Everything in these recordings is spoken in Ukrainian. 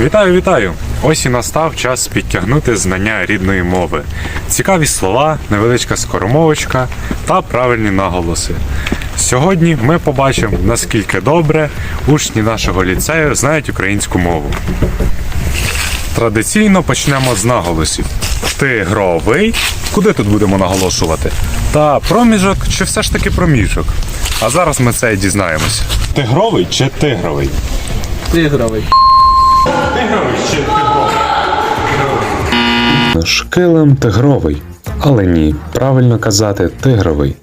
Вітаю, вітаю! Ось і настав час підтягнути знання рідної мови. Цікаві слова, невеличка скоромовочка та правильні наголоси. Сьогодні ми побачимо, наскільки добре учні нашого ліцею знають українську мову. Традиційно почнемо з наголосів. Тигровий. Куди тут будемо наголошувати? Та проміжок чи все ж таки проміжок? А зараз ми це і дізнаємося. Тигровий чи тигровий? Тигровий. Тигровий чи тигровий? Шкилем тигровий. Але ні, правильно казати тигровий.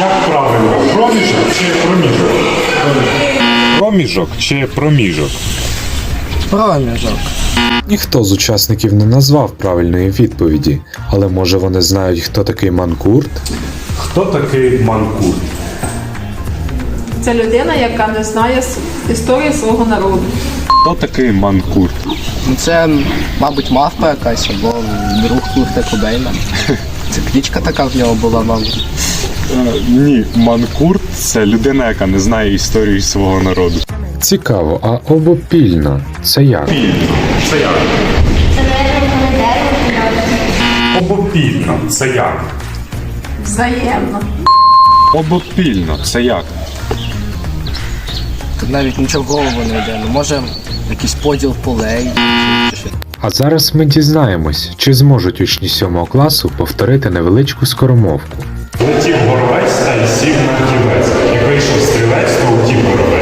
Як правильно, проміжок чи проміжок? Проміжок чи проміжок? Проміжок. Ніхто з учасників не назвав правильної відповіді, але може вони знають, хто такий манкурт? Хто такий манкурт? Це людина, яка не знає історії свого народу. Хто такий манкурт? Ну, Це, мабуть, мавпа якась або друг Курта Кобейна. Це клічка така в нього була, мабуть. Е, ні, манкурт це людина, яка не знає історії свого народу. Цікаво, а обопільно це як? Це як? Обопільно. Це як? Взаємно. Обопільно. Це як? Тут навіть нічого в голову не йде. Ну, може, якийсь поділ полей. А зараз ми дізнаємось, чи зможуть учні 7 класу повторити невеличку скоромовку. Летів горобець та й сів на ківець. Як вийшов стрілець, то утів горобець.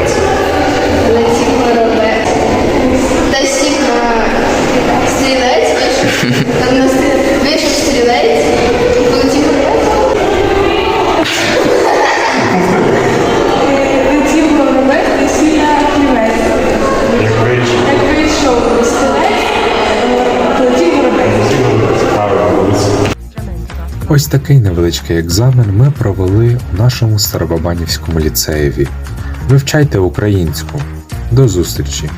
Ось такий невеличкий екзамен ми провели у нашому Старобабанівському ліцеєві. Вивчайте українську. До зустрічі!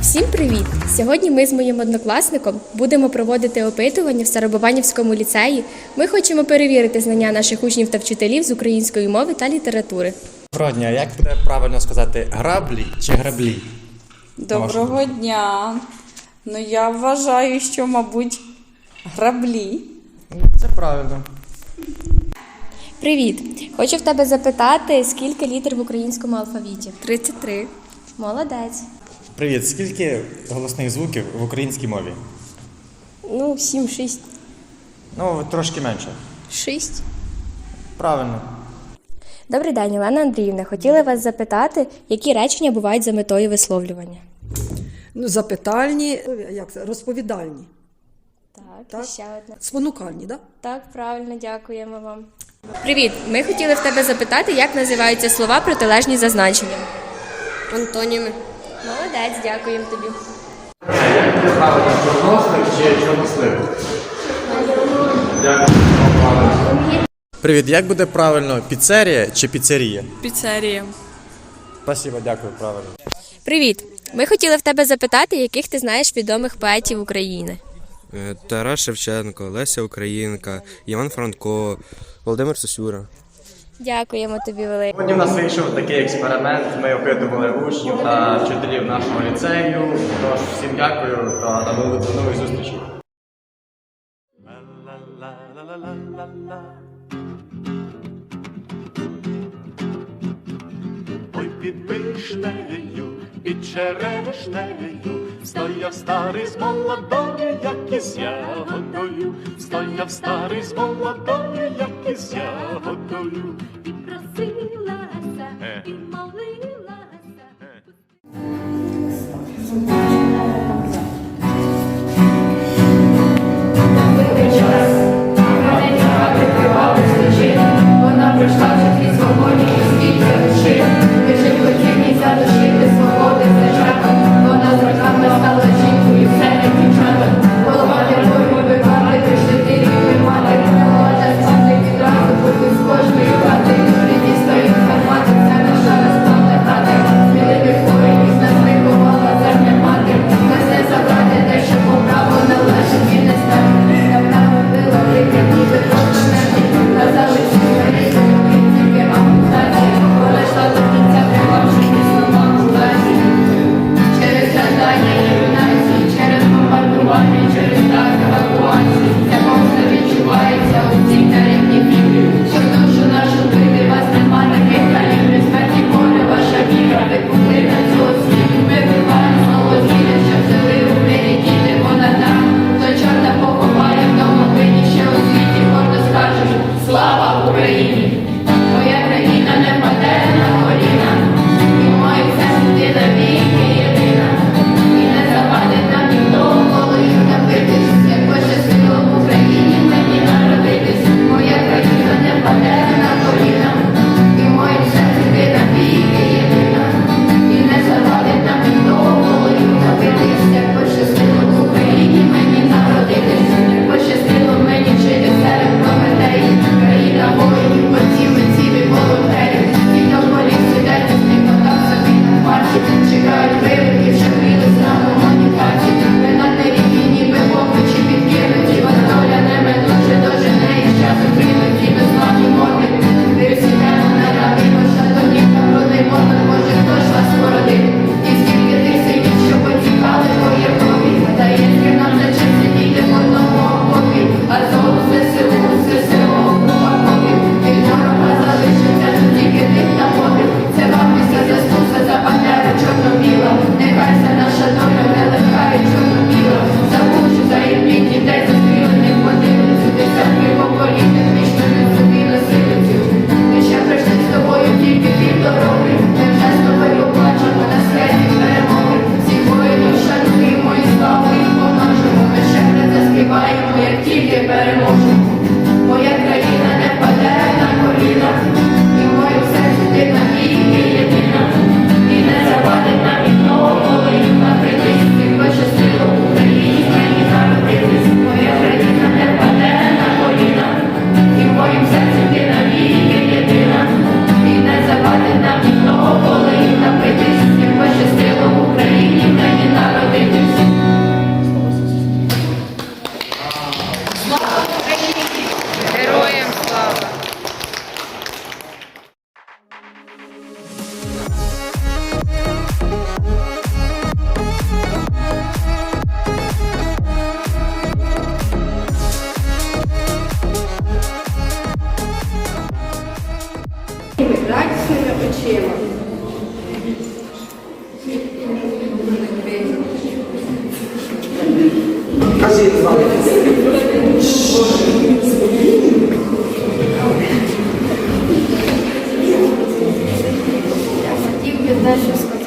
Всім привіт! Сьогодні ми з моїм однокласником будемо проводити опитування в Старобованівському ліцеї. Ми хочемо перевірити знання наших учнів та вчителів з української мови та літератури. Доброго дня. Як буде правильно сказати граблі чи граблі? Доброго дня. Ну я вважаю, що, мабуть, граблі. Це правильно. Привіт! Хочу в тебе запитати, скільки літер в українському алфавіті? 33. Молодець. Привіт. Скільки голосних звуків в українській мові? Ну, 7, 6. Ну, трошки менше. 6. Правильно. Добрий день, Олена Андріївна. Хотіла вас запитати, які речення бувають за метою висловлювання. Ну, запитальні, як це, розповідальні, Так, Так. ще одне. спонукальні, да? Так, правильно, дякуємо вам. Привіт! Ми хотіли в тебе запитати, як називаються слова протилежні за значенням. Антоніми. Молодець, дякуємо тобі. Привіт. Як буде правильно піцерія чи піцерія? Піцерія. Спасибо, дякую, правильно. Привіт! Ми хотіли в тебе запитати, яких ти знаєш відомих поетів України. Е, Тарас Шевченко, Леся Українка, Іван Франко, Володимир Сосюра. Дякуємо тобі, велике. Сьогодні в нас вийшов такий експеримент. Ми опитували учнів та вчителів нашого ліцею. Тож всім дякую та до нових- зустрічей. Ой, під вишнею, під черешнею, стояв старий з молодою, як із ягодою, стояв старий з молодою, як із ягодою,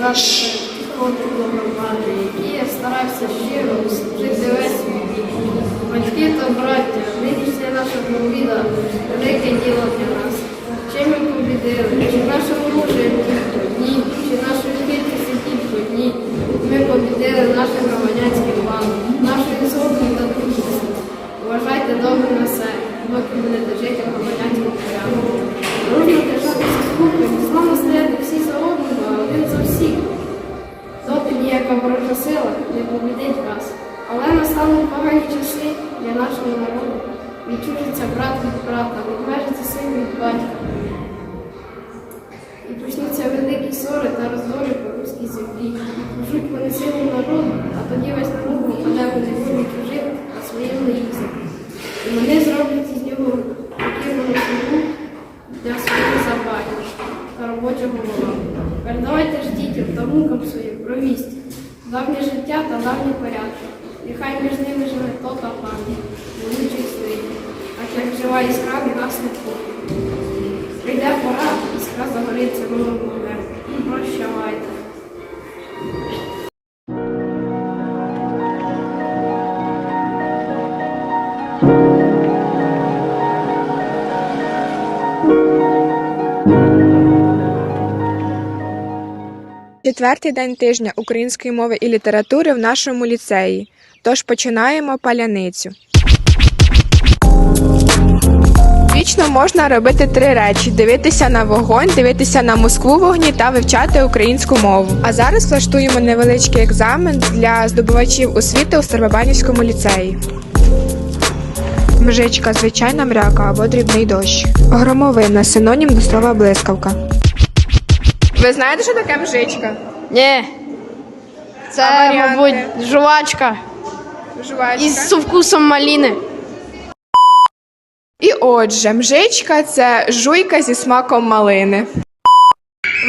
про підходи які я старався щиро служити весь свій. Батьки та браття, нинішня наша провіда, велике діло для нас. Чим ми побідили? Чи наше оружие тільки? Ні. Чи нашою кількістю тільки? Ні. Ми побідили наше громадянське план, нашою згодою та дружністю. Вважайте добре на себе, доки будете жити в громадянському не побідить вас. Але настануть погані часи для нашого народу. Відчужиться брат від брата, відмежиться син від батька. І почнуться великі ссори та роздори по руській землі. І пожуть вони силу народу, а тоді весь народ попаде в неволі чужих на своєму наїзді. І вони зроблять із нього покірного слугу для своїх забавів та робочого вола. Передавайте ж дітям та внукам своїм про вість, давнє життя та давні порядки. Нехай між ними живе то та пам'ять, вонучих світів, а як жива іскра Четвертий день тижня української мови і літератури в нашому ліцеї. Тож починаємо паляницю. Вічно можна робити три речі: дивитися на вогонь, дивитися на Москву вогні та вивчати українську мову. А зараз влаштуємо невеличкий екзамен для здобувачів освіти у Старобабанівському ліцеї. Мжичка звичайна мряка або дрібний дощ. Громовина синонім до слова блискавка. Ви знаєте, що таке мжичка? Ні. Це, А варіанти? мабуть, жувачка Жувачка. із вкусом маліни. І отже, мжичка це жуйка зі смаком малини.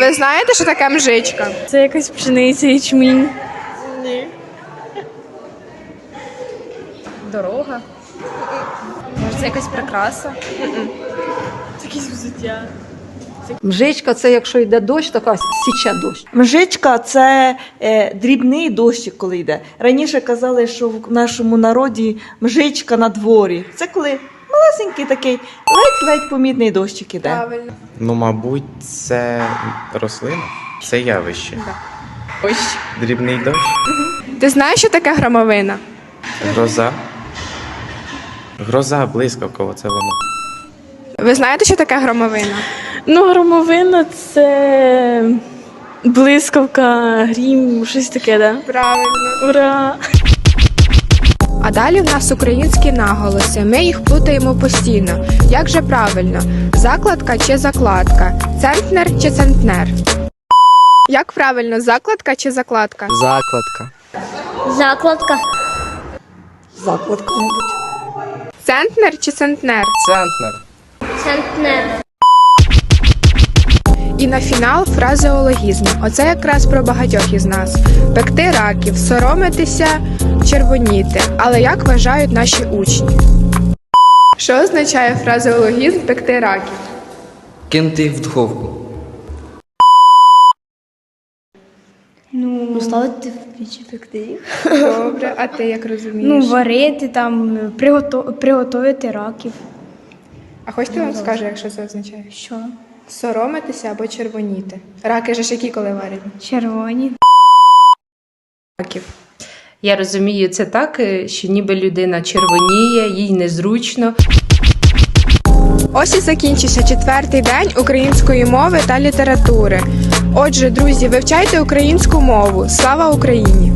Ви знаєте, що таке мжичка? Це якась пшениця ячмінь. Дорога. Може, це якась прикраса? Це якесь взуття. Мжичка це якщо йде дощ, така січе дощ. Мжичка це е, дрібний дощик, коли йде. Раніше казали, що в нашому народі мжичка на дворі. Це коли малесенький такий ледь-ледь помітний дощик іде. Правильно. Ну, мабуть, це рослина, це явище. Дрібний дощ, Ти знаєш, що таке громовина? гроза. Гроза, блискавка, оце воно. Ви знаєте, що таке громовина? Ну, громовина це блискавка, грім, щось таке, да? Правильно. Ура! А далі в нас українські наголоси. Ми їх плутаємо постійно. Як же правильно? Закладка чи закладка? Центнер чи центнер? Як правильно, закладка чи закладка? Закладка. Закладка. Закладка, мабуть. Центнер чи центнер? Центнер. Центнер. І на фінал фразеологізми. Оце якраз про багатьох із нас. Пекти раків, соромитися, червоніти. Але як вважають наші учні? Що означає фразеологізм пекти раків? Кинути їх в духовку. Ну, ставити в печі пекти їх. Добре, а ти як розумієш? Ну, варити там, приготувати раків. А хочете я вам скажу, якщо це означає? Що? Соромитися або червоніти. Раки же ж які коли варять? Червоні. раків. Я розумію це так, е, що ніби людина червоніє, їй незручно. Ось і закінчився четвертий день української мови та літератури. Отже, друзі, вивчайте українську мову. Слава Україні!